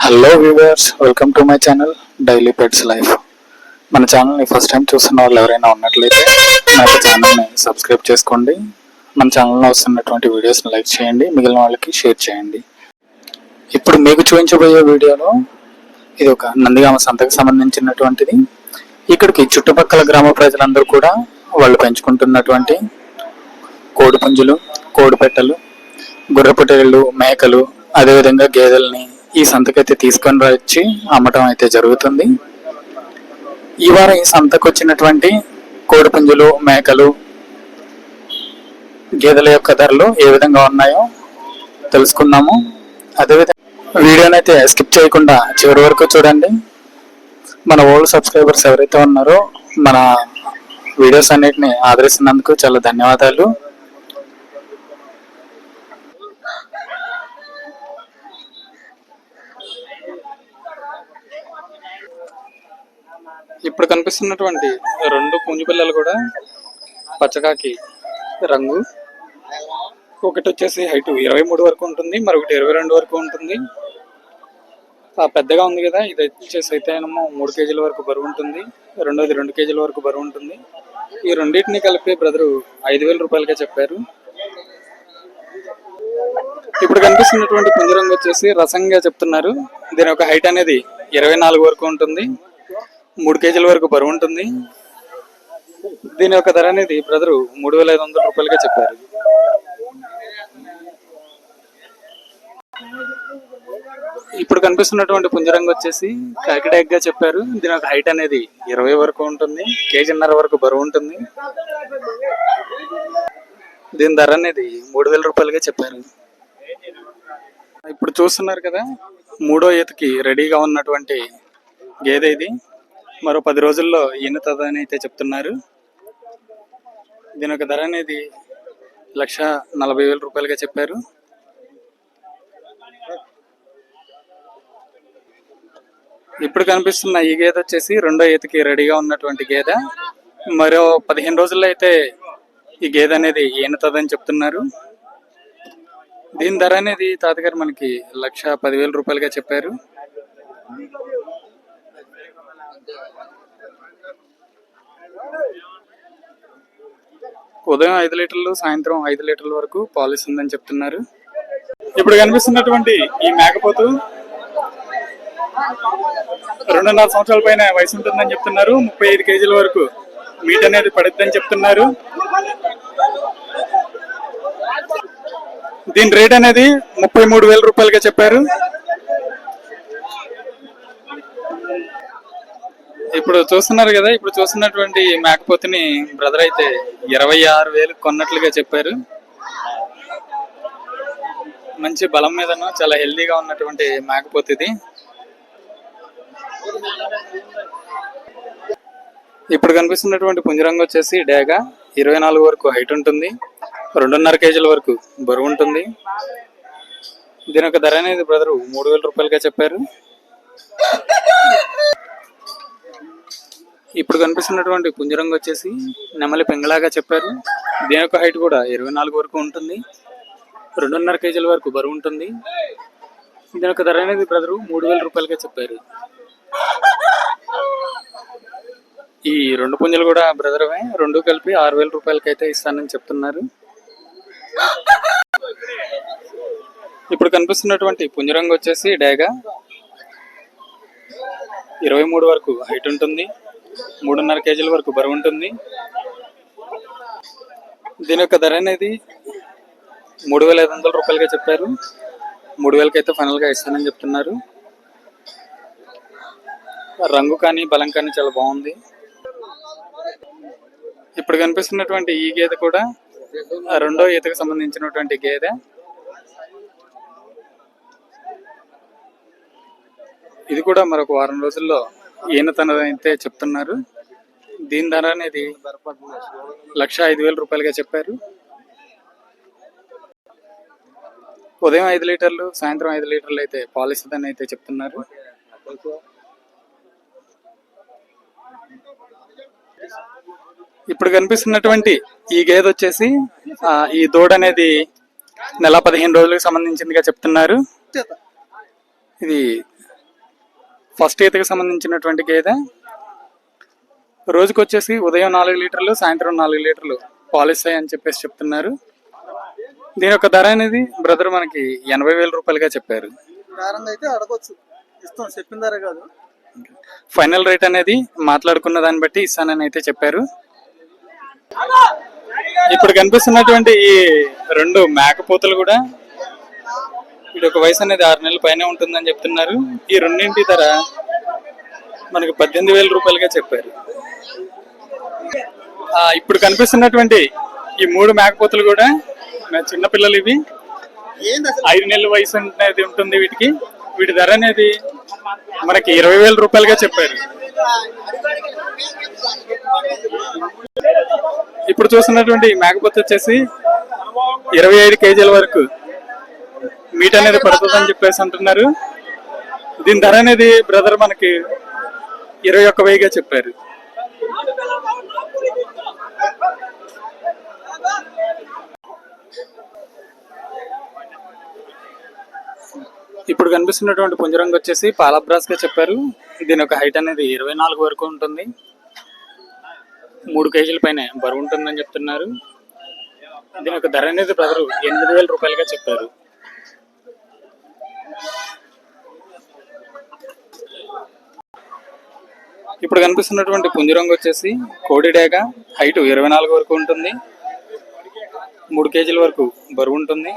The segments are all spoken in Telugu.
Hello viewers welcome to my channel daily pets life మన ఛానల్ని ఫస్ట్ టైం చూస్తున్న వాళ్ళు ఎవరైనా ఉన్నట్లయితే మన ఛానల్ని సబ్స్క్రైబ్ చేసుకోండి. మన ఛానల్లో వస్తున్నటువంటి వీడియోస్ని లైక్ చేయండి మిగిలిన వాళ్ళకి షేర్ చేయండి. ఇప్పుడు మీకు చూపించబోయే వీడియోలో ఇది ఒక నందిగామ సంతకు సంబంధించినటువంటిది. ఇక్కడికి చుట్టుపక్కల గ్రామ ప్రజలందరూ కూడా వాళ్ళు పెంచుకుంటున్నటువంటి కోడి పుంజులు కోడి పెట్టలు గుర్రపుటేళ్ళు మేకలు అదేవిధంగా గేదెల్ని ఈ సంతకైతే తీసుకొని వచ్చి అమ్మటం అయితే జరుగుతుంది. ఈ వారం ఈ సంతకు వచ్చినటువంటి కోడిపుంజులు మేకలు గేదెల యొక్క ధరలు ఏ విధంగా ఉన్నాయో తెలుసుకున్నాము అదేవిధంగా వీడియోనైతే స్కిప్ చేయకుండా చివరి వరకు చూడండి. మన ఓల్డ్ సబ్స్క్రైబర్స్ ఎవరైతే ఉన్నారో మన వీడియోస్ అన్నిటిని ఆదరిస్తున్నందుకు చాలా ధన్యవాదాలు. ఇప్పుడు కనిపిస్తున్నటువంటి రెండు పుంజు పిల్లలు కూడా పచ్చకాకి రంగు. ఒకటి వచ్చేసి హైట్ ఇరవై మూడు వరకు ఉంటుంది మరొకటి ఇరవై రెండు వరకు ఉంటుంది. పెద్దగా ఉంది కదా ఇది వచ్చేసి అయితే ఏమో మూడు కేజీల వరకు బరువు ఉంటుంది రెండోది రెండు కేజీల వరకు బరువు ఉంటుంది. ఈ రెండింటిని కలిపి బ్రదరు ఐదు వేల రూపాయలుగా చెప్పారు. ఇప్పుడు కనిపిస్తున్నటువంటి పుంజరంగు వచ్చేసి రసంగా చెప్తున్నారు. దీని యొక్క హైట్ అనేది ఇరవై నాలుగు వరకు ఉంటుంది. మూడు కేజీల వరకు బరువు ఉంటుంది. దీని యొక్క ధర అనేది బ్రదరు మూడు వేల ఐదు వందల రూపాయలుగా చెప్పారు. ఇప్పుడు కనిపిస్తున్నటువంటి పుంజరంగు వచ్చేసి కాకిడాగ్గా చెప్పారు. దీని యొక్క హైట్ అనేది ఇరవై వరకు ఉంటుంది. కేజీన్నర వరకు బరువు ఉంటుంది. దీని ధర అనేది మూడు వేల రూపాయలుగా చెప్పారు. ఇప్పుడు చూస్తున్నారు కదా మూడో ఈతకి రెడీగా ఉన్నటువంటి గేదె ఇది. మరో పది రోజుల్లో ఈనుతుందని అయితే చెప్తున్నారు. దీని యొక్క ధర అనేది లక్ష నలభై వేల రూపాయలుగా చెప్పారు. ఇప్పుడు కనిపిస్తున్న ఈ గేదె వచ్చేసి రెండో ఈతకి రెడీగా ఉన్నటువంటి గేదె. మరో పదిహేను రోజుల్లో అయితే ఈ గేదె అనేది ఈనుతుందని చెప్తున్నారు. దీని ధర అనేది తాతగారు మనకి లక్ష పదివేల రూపాయలుగా చెప్పారు. ఉదయం ఐదు లీటర్లు సాయంత్రం ఐదు లీటర్ల వరకు పాలసీ ఉందని చెప్తున్నారు. ఇప్పుడు కనిపిస్తున్నటువంటి ఈ మేకపోతు రెండున్నర సంవత్సరాల పైన వయసు ఉంటుందని చెప్తున్నారు. ముప్పై ఐదు కేజీల వరకు మీట్ అనేది పడుద్దని చెప్తున్నారు. దీని రేట్ అనేది ముప్పై మూడు వేల రూపాయలుగా చెప్పారు. ఇప్పుడు చూస్తున్నారు కదా ఇప్పుడు చూస్తున్నటువంటి మేకపోతుని బ్రదర్ అయితే ఇరవై ఆరు వేలు కొన్నట్లుగా చెప్పారు. మంచి బలం మీదను చాలా హెల్దీగా ఉన్నటువంటి మేకపోతు ఇది. ఇప్పుడు కనిపిస్తున్నటువంటి పుంజరంగు వచ్చేసి డేగా ఇరవై నాలుగు వరకు హైట్ ఉంటుంది. రెండున్నర కేజీల వరకు బరువు ఉంటుంది. దీని యొక్క ధర అనేది బ్రదరు మూడు వేల రూపాయలుగా చెప్పారు. ఇప్పుడు కనిపిస్తున్నటువంటి కుంజరంగు వచ్చేసి నెమలి పెంగలాగా చెప్పారు. దీని యొక్క హైట్ కూడా ఇరవై నాలుగు వరకు ఉంటుంది. రెండున్నర కేజీల వరకు బరువు ఉంటుంది. దీని యొక్క ధర అనేది బ్రదరు మూడు వేల రూపాయలుగా చెప్పారు. ఈ రెండు పుంజలు కూడా బ్రదర్వే. రెండు కలిపి ఆరు వేల రూపాయలకి అయితే ఇస్తానని చెప్తున్నారు. ఇప్పుడు కనిపిస్తున్నటువంటి పుంజరంగు వచ్చేసి డేగా. ఇరవై మూడు వరకు హైట్ ఉంటుంది. మూడున్నర కేజీల వరకు బరువు ఉంటుంది. దీని యొక్క ధర అనేది మూడు వేల ఐదు వందల రూపాయలుగా చెప్పారు. మూడు వేలకి అయితే ఫైనల్గా ఇస్తానని చెప్తున్నారు. రంగు కానీ బలం కానీ చాలా బాగుంది. ఇప్పుడు కనిపిస్తున్నటువంటి ఈ గేదె కూడా రెండో ఈతకు సంబంధించినటువంటి గేదె. ఇది కూడా మరొక వారం రోజుల్లో ఈయనతనదైతే చెప్తున్నారు. దీని ధర అనేది లక్ష ఐదు వేల రూపాయలుగా చెప్పారు. ఉదయం ఐదు లీటర్లు సాయంత్రం ఐదు లీటర్లు అయితే పాలిస్తుందని అయితే చెప్తున్నారు. ఇప్పుడు కనిపిస్తున్నటువంటి ఈ గేదె వచ్చేసి ఈ దూడ అనేది నెల పదిహేను రోజులకు సంబంధించిందిగా చెప్తున్నారు. ఇది ఫస్ట్ ఈతకి సంబంధించినటువంటి గేదె. రోజుకి వచ్చేసి ఉదయం నాలుగు లీటర్లు సాయంత్రం నాలుగు లీటర్లు పాలు ఇస్తాయి అని చెప్పేసి చెప్తున్నారు. దీని యొక్క ధర అనేది బ్రదర్ మనకి ఎనభై వేల రూపాయలుగా చెప్పారు. అయితే అడగొచ్చు. ఇస్తాం చెప్పిన ధర కాదు. ఫైనల్ రేట్ అనేది మాట్లాడుకున్న దాన్ని బట్టి ఇస్తానని అయితే చెప్పారు. ఇప్పుడు కనిపిస్తున్నటువంటి ఈ రెండు మేకపోతలు కూడా వీటి ఒక వయసు అనేది ఆరు నెలల పైన ఉంటుందని చెప్తున్నారు. ఈ రెండింటి ధర మనకి పద్దెనిమిది వేల రూపాయలుగా చెప్పారు. ఇప్పుడు కనిపిస్తున్నటువంటి ఈ మూడు మేకపోతలు కూడా నా చిన్న పిల్లలు ఇవి. ఐదు నెలల వయసు అనేది ఉంటుంది వీటికి. వీటి ధర అనేది మనకి ఇరవై వేల రూపాయలుగా చెప్పారు. ఇప్పుడు చూస్తున్నటువంటి మేకపోత వచ్చేసి ఇరవై ఐదు కేజీల వరకు మీట్ అనేది పడుతుందని చెప్పేసి అంటున్నారు. దీని ధర అనేది బ్రదర్ మనకి ఇరవై ఒక్క వెయ్యిగా చెప్పారు. ఇప్పుడు కనిపిస్తున్నటువంటి పుంజరంగు వచ్చేసి పాలబ్రాస్గా చెప్పారు. దీని యొక్క హైట్ అనేది ఇరవై నాలుగు వరకు ఉంటుంది. మూడు కేజీల పైన బరువు ఉంటుందని చెప్తున్నారు. దీని యొక్క ధర అనేది బ్రదరు ఎనిమిది వేల రూపాయలుగా చెప్పారు. ఇప్పుడు కనిపిస్తున్నటువంటి పుంజరంగు వచ్చేసి కోడి డేగ హైట్ ఇరవై నాలుగు వరకు ఉంటుంది. మూడు కేజీల వరకు బరువు ఉంటుంది.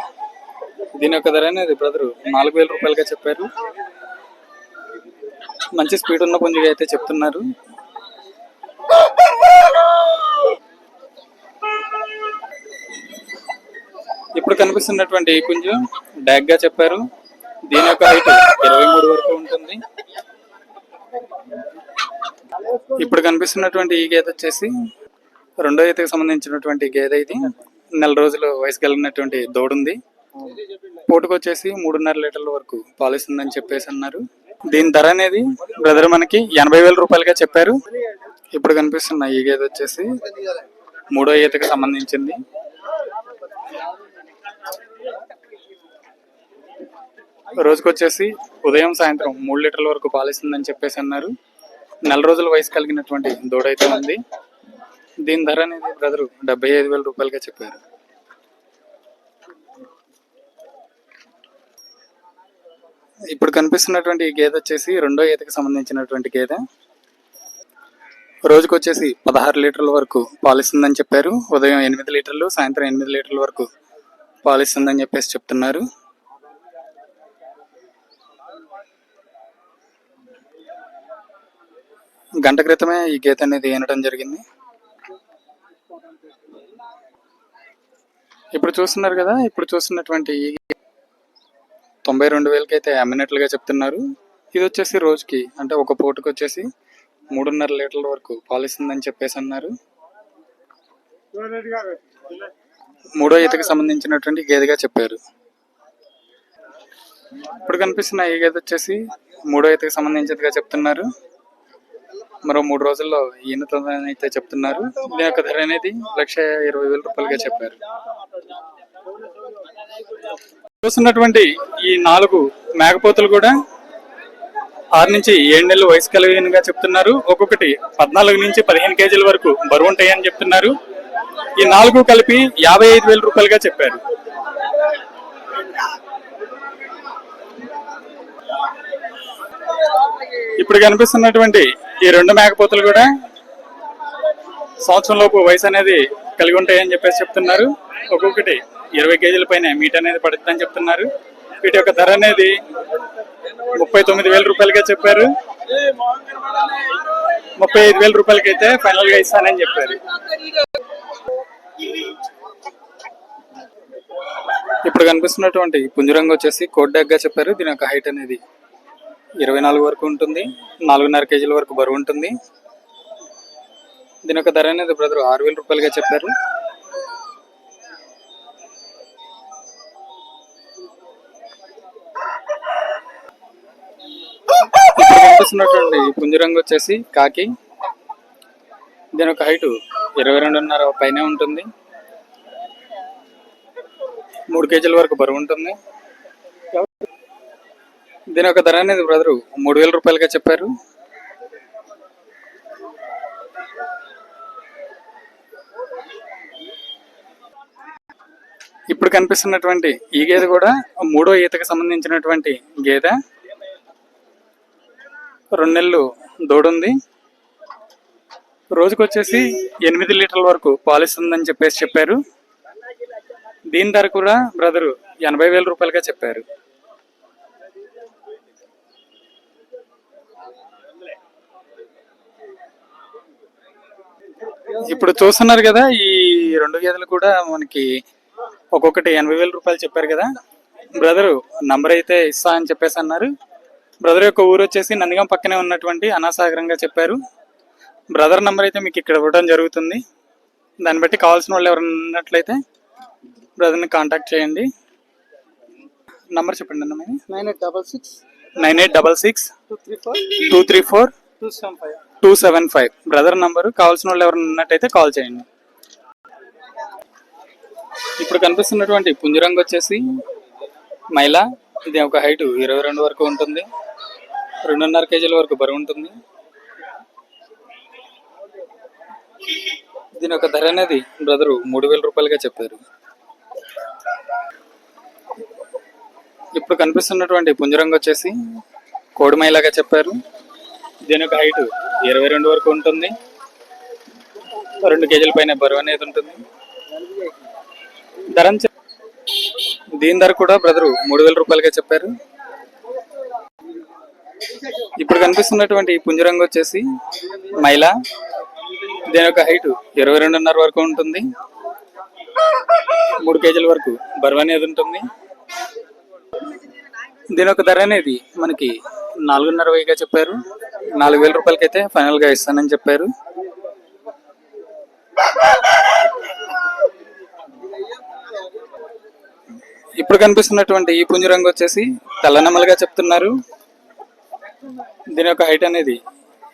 దీని యొక్క ధర అనేది బ్రదరు నాలుగు వేల రూపాయలుగా చెప్పారు. మంచి స్పీడ్ ఉన్న పుంజుగా అయితే చెప్తున్నారు. ఇప్పుడు కనిపిస్తున్నటువంటి ఈ పుంజు డాగ్గా చెప్పారు. దీని యొక్క హైట్ ఇరవై మూడు వరకు ఉంటుంది. ఇప్పుడు కనిపిస్తున్నటువంటి ఈ గేదె వచ్చేసి రెండో ఈతకు సంబంధించినటువంటి గేదె ఇది. నెల రోజులు వయసు కలిగినటువంటి దూడుంది. పూటకు వచ్చేసి మూడున్నర లీటర్ల వరకు పాలిస్తుందని చెప్పేసి అన్నారు. దీని ధర అనేది బ్రదర్ మనకి ఎనభై వేల రూపాయలుగా చెప్పారు. ఇప్పుడు కనిపిస్తున్న ఈ గేదె వచ్చేసి మూడో ఈతకు సంబంధించింది. రోజుకు వచ్చేసి ఉదయం సాయంత్రం మూడు లీటర్ల వరకు పాలిస్తుందని చెప్పేసి అన్నారు. నెల రోజుల వయసు కలిగినటువంటి దూడ అయితే ఉంది. దీని ధర అనేది బ్రదరు డెబ్బై ఐదు వేల రూపాయలుగా చెప్పారు. ఇప్పుడు కనిపిస్తున్నటువంటి ఈ గేదె వచ్చేసి రెండో ఈతకి సంబంధించినటువంటి గేదె. రోజుకు వచ్చేసి పదహారు లీటర్ల వరకు పాలిస్తుందని చెప్పారు. ఉదయం ఎనిమిది లీటర్లు సాయంత్రం ఎనిమిది లీటర్ల వరకు పాలిస్తుందని చెప్పేసి చెప్తున్నారు. గంట క్రితమే ఈ గీత అనేది వినడం జరిగింది. ఇప్పుడు చూస్తున్నారు కదా ఇప్పుడు చూస్తున్నటువంటి ఈ తొంభై రెండు వేలకి అయితే అమ్మినట్లుగా చెప్తున్నారు. ఇది వచ్చేసి రోజుకి అంటే ఒక పూటకు వచ్చేసి మూడున్నర లీటర్ల వరకు పాలిస్తుందని చెప్పేసి అన్నారు. మూడో ఈతకి సంబంధించినటువంటి గేదెగా చెప్పారు. ఇప్పుడు కనిపిస్తున్న ఈ గేదె వచ్చేసి మూడో ఈతకి సంబంధించినదిగా చెప్తున్నారు. మరో మూడు రోజుల్లో ఈయనతో అయితే చెప్తున్నారు. దీని యొక్క ధర అనేది లక్ష ఇరవై వేల రూపాయలుగా చెప్పారు. చూస్తున్నటువంటి ఈ నాలుగు మేకపోతులు కూడా ఆరు నుంచి ఏడు నెలలు వయసు కలిగినగా చెప్తున్నారు. ఒక్కొక్కటి పద్నాలుగు నుంచి పదిహేను కేజీల వరకు బరువు ఉంటాయని చెప్తున్నారు. ఈ నాలుగు కలిపి యాభై ఐదు వేల రూపాయలుగా చెప్పారు. ఇప్పుడు కనిపిస్తున్నటువంటి ఈ రెండు మేకపోతులు కూడా సంవత్సరంలోపు వయసు అనేది కలిగి ఉంటాయని చెప్పేసి చెప్తున్నారు. ఒక్కొక్కటి ఇరవై కేజీల పైన మీట్ అనేది పడుతుందని చెప్తున్నారు. వీటి యొక్క ధర అనేది ముప్పై తొమ్మిది వేల రూపాయలుగా చెప్పారు. ముప్పై ఐదు వేల రూపాయలకి అయితే ఫైనల్గా ఇస్తానని చెప్పారు. ఇప్పుడు కనిపిస్తున్నటువంటి పుంజరంగు వచ్చేసి కోడ్గా చెప్పారు. దీని యొక్క హైట్ అనేది ఇరవై నాలుగు వరకు ఉంటుంది. నాలుగున్నర కేజీల వరకు బరువు ఉంటుంది. దీని యొక్క ధర అనేది బ్రదర్ ఆరు వేల రూపాయలుగా చెప్పారు. కనిపిస్తున్నటువంటి పుంజరంగు వచ్చేసి కాకి. దీని యొక్క హైట్ ఇరవై రెండున్నర పైన ఉంటుంది. మూడు కేజీల వరకు బరువు ఉంటుంది. దీని యొక్క ధర అనేది బ్రదరు మూడు వేల రూపాయలుగా చెప్పారు. ఇప్పుడు కనిపిస్తున్నటువంటి ఈ గేదె కూడా మూడో ఈతకు సంబంధించినటువంటి గేదె. రెండు నెలలు దూడుంది రోజుకు వచ్చేసి ఎనిమిది లీటర్ల వరకు పాలిస్తుందని చెప్పేసి చెప్పారు. దీని ధర కూడా బ్రదరు ఎనభై వేల రూపాయలుగా చెప్పారు. ఇప్పుడు చూస్తున్నారు కదా ఈ రెండు గేదెలు కూడా మనకి ఒక్కొక్కటి ఎనభై వేల రూపాయలు చెప్పారు కదా. బ్రదరు నంబర్ అయితే ఇస్తా అని చెప్పేసి అన్నారు. బ్రదర్ యొక్క ఊరు వచ్చేసి నందిగం పక్కనే ఉన్నటువంటి అనాసాగరంగా చెప్పారు. బ్రదర్ నంబర్ అయితే మీకు ఇక్కడ ఇవ్వడం జరుగుతుంది. దాన్ని బట్టి కావాల్సిన వాళ్ళు ఎవరైనా ఉన్నట్లయితే బ్రదర్ని కాంటాక్ట్ చేయండి. నంబర్ చెప్పండి అన్న. Nine eight double six nine eight double six two three four two three four two seven five. Two seven five. Brother number కావాల్సిన వాళ్ళు ఎవరైనా ఉన్నట్టయితే కాల్ చేయండి. ఇప్పుడు కనిపిస్తున్నటువంటి పుంజరంగు వచ్చేసి మైలా. ఇది ఒక హైట్ ఇరవై రెండు వరకు ఉంటుంది. రెండున్నర కేజీల వరకు బరువు ఉంటుంది. దీని యొక్క ధర అనేది బ్రదరు మూడు వేల రూపాయలుగా చెప్పారు. ఇప్పుడు కనిపిస్తున్నటువంటి పుంజరంగు వచ్చేసి కోడి మైలాగా చెప్పారు. దీని యొక్క హైట్ ఇరవై రెండు వరకు ఉంటుంది. రెండు కేజీల పైన బరువు అనేది ఉంటుంది. ధర దీని ధర కూడా బ్రదరు మూడు వేల రూపాయలుగా చెప్పారు. ఇప్పుడు కనిపిస్తున్నటువంటి పుంజరంగు వచ్చేసి మైలా. దీని యొక్క హైట్ ఇరవై రెండున్నర వరకు ఉంటుంది. మూడు కేజీల వరకు బరువు అనేది ఉంటుంది. దీని యొక్క ధర అనేది మనకి నాలుగున్నర వెయ్యిగా చెప్పారు. నాలుగు వేల రూపాయలకి ఫైనల్గా ఇస్తానని చెప్పారు. ఇప్పుడు కనిపిస్తున్నటువంటి ఈ పుంజరంగు వచ్చేసి తెల్లనమ్మలుగా చెప్తున్నారు. దీని యొక్క హైట్ అనేది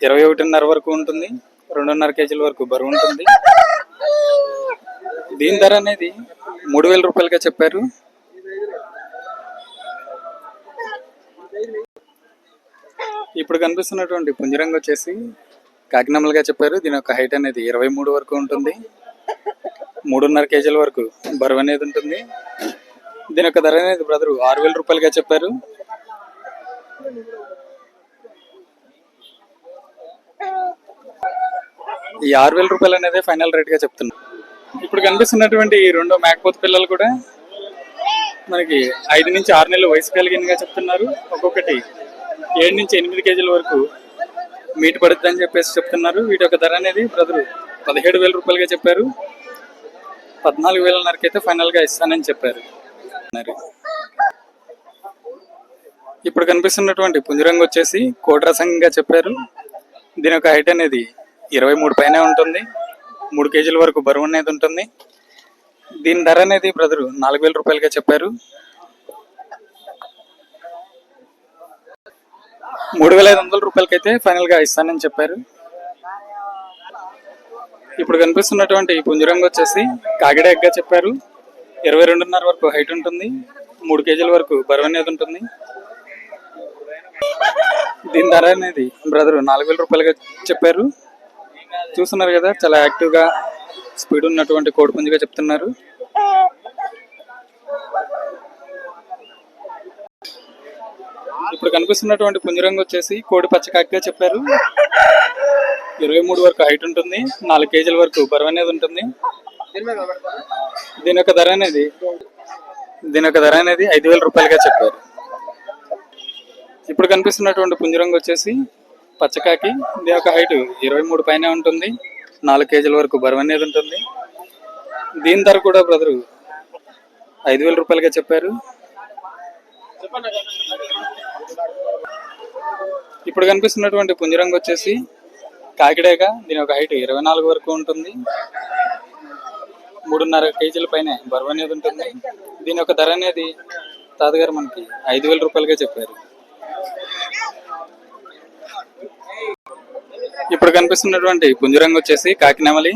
ఇరవై ఒకటిన్నర వరకు ఉంటుంది. రెండున్నర కేజీల వరకు బరువు ఉంటుంది. దీని ధర అనేది మూడు వేల రూపాయలుగా చెప్పారు. ఇప్పుడు కనిపిస్తున్నటువంటి పుంజరంగు వచ్చేసి కాకినమ్మలుగా చెప్పారు. దీని యొక్క హైట్ అనేది ఇరవై మూడు వరకు ఉంటుంది. మూడున్నర కేజీల వరకు బరువు అనేది ఉంటుంది. దీని యొక్క ధర అనేది బ్రదరు ఆరు వేల రూపాయలుగా చెప్పారు. ఈ ఆరు వేల రూపాయలు అనేది ఫైనల్ రేట్గా చెప్తున్నా. ఇప్పుడు కనిపిస్తున్నటువంటి ఈ రెండో మేకపోతు పిల్లలు కూడా మనకి ఐదు నుంచి ఆరు నెలలు వయసు కలిగినగా చెప్తున్నారు. ఒక్కొక్కటి ఏడు నుంచి ఎనిమిది కేజీల వరకు మీట్ పడుతుందని అని చెప్పేసి చెప్తున్నారు. వీటి యొక్క ధర అనేది బ్రదరు పదిహేడు వేల రూపాయలుగా చెప్పారు. పద్నాలుగు వేలన్నరకి అయితే ఫైనల్గా ఇస్తానని చెప్పారు. మరి ఇప్పుడు కనిపిస్తున్నటువంటి పుంజరంగు వచ్చేసి కోటరసంగా చెప్పారు. దీని యొక్క హైట్ అనేది ఇరవై మూడు పైన ఉంటుంది. మూడు కేజీల వరకు బరువు అనేది ఉంటుంది. దీని ధర అనేది బ్రదరు నాలుగు వేల రూపాయలుగా చెప్పారు. మూడు వేల ఐదు వందల రూపాయలకి అయితే ఫైనల్గా ఇస్తానని చెప్పారు. ఇప్పుడు కనిపిస్తున్నటువంటి పుంజరంగు వచ్చేసి కాగిడ ఎగ్గా చెప్పారు. ఇరవై రెండున్నర వరకు హైట్ ఉంటుంది. మూడు కేజీల వరకు బరువు అనేది ఉంటుంది. దీని ధర అనేది బ్రదర్ నాలుగు వేల రూపాయలుగా చెప్పారు. చూస్తున్నారు కదా చాలా యాక్టివ్గా స్పీడ్ ఉన్నటువంటి కోడిపుంజిగా చెప్తున్నారు. ఇప్పుడు కనిపిస్తున్నటువంటి పుంజరంగు వచ్చేసి కోడి పచ్చకాకిగా చెప్పారు. ఇరవై మూడు వరకు హైట్ ఉంటుంది. నాలుగు కేజీల వరకు బరువు అనేది ఉంటుంది. దీని యొక్క ధర అనేది దీని యొక్క ధర అనేది ఐదు వేల రూపాయలుగా చెప్పారు. ఇప్పుడు కనిపిస్తున్నటువంటి పుంజరంగు వచ్చేసి పచ్చకాకి దీని యొక్క హైట్ ఇరవై మూడు పైన ఉంటుంది. నాలుగు కేజీల వరకు బరువు అనేది ఉంటుంది. దీని ధర కూడా బ్రదరు ఐదు వేల రూపాయలుగా చెప్పారు. ఇప్పుడు కనిపిస్తున్నటువంటి పుంజరంగు వచ్చేసి కాకిడేక దీని యొక్క హైట్ ఇరవై నాలుగు వరకు ఉంటుంది. మూడున్నర కేజీల పైన బరువు అనేది ఉంటుంది. దీని యొక్క ధర అనేది తాతగారు మనకి ఐదు వేల రూపాయలుగా చెప్పారు. ఇప్పుడు కనిపిస్తున్నటువంటి పుంజరంగు వచ్చేసి కాకినెమలి.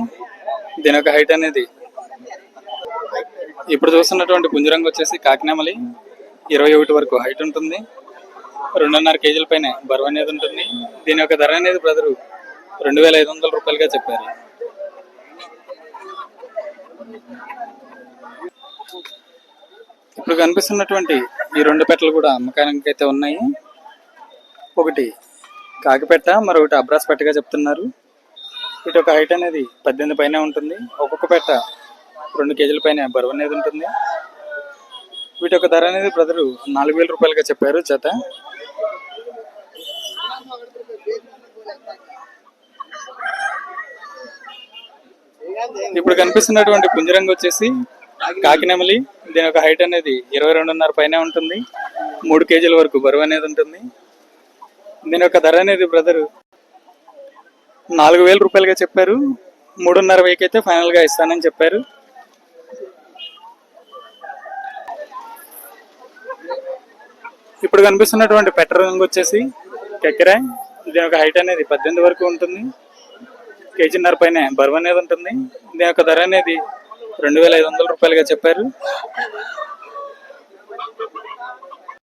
దీని యొక్క హైట్ అనేది ఇప్పుడు చూస్తున్నటువంటి పుంజరంగు వచ్చేసి కాకినెమలి. ఇరవై ఒకటి వరకు హైట్ ఉంటుంది. రెండున్నర కేజీల పైన బరువు అనేది ఉంటుంది. దీని యొక్క ధర అనేది బ్రదరు రెండు వేల ఐదు వందల రూపాయలుగా చెప్పారు. ఇప్పుడు కనిపిస్తున్నటువంటి ఈ రెండు పెట్టలు కూడా అమ్మకానికి అయితే ఉన్నాయి. ఒకటి కాకిపెట్ట మరొకటి అబ్రాస్ పెట్టగా చెప్తున్నారు. ఇటు ఒక హైట్ అనేది పద్దెనిమిది పైన ఉంటుంది. ఒక్కొక్క పెట్ట రెండు కేజీల పైన బరువు అనేది ఉంటుంది. వీటి యొక్క ధర అనేది బ్రదరు నాలుగు వేల రూపాయలుగా చెప్పారు జత. ఇప్పుడు కనిపిస్తున్నటువంటి పుంజరంగు వచ్చేసి కాకినెమలి. దీని యొక్క హైట్ అనేది ఇరవై రెండున్నర పైన ఉంటుంది. మూడు కేజీల వరకు బరువు అనేది ఉంటుంది. దీని యొక్క ధర అనేది బ్రదరు నాలుగు వేల రూపాయలుగా చెప్పారు. మూడున్నర వెయ్యికి అయితే ఫైనల్గా ఇస్తానని చెప్పారు. ఇప్పుడు కనిపిస్తున్నటువంటి పెట్రోల్ రంగు వచ్చేసి కెకెర. ఇది యొక్క హైట్ అనేది పద్దెనిమిది వరకు ఉంటుంది. కేజీన్నర పైన బరువు అనేది ఉంటుంది. దీని యొక్క ధర అనేది రెండు వేల ఐదు వందల రూపాయలుగా చెప్పారు.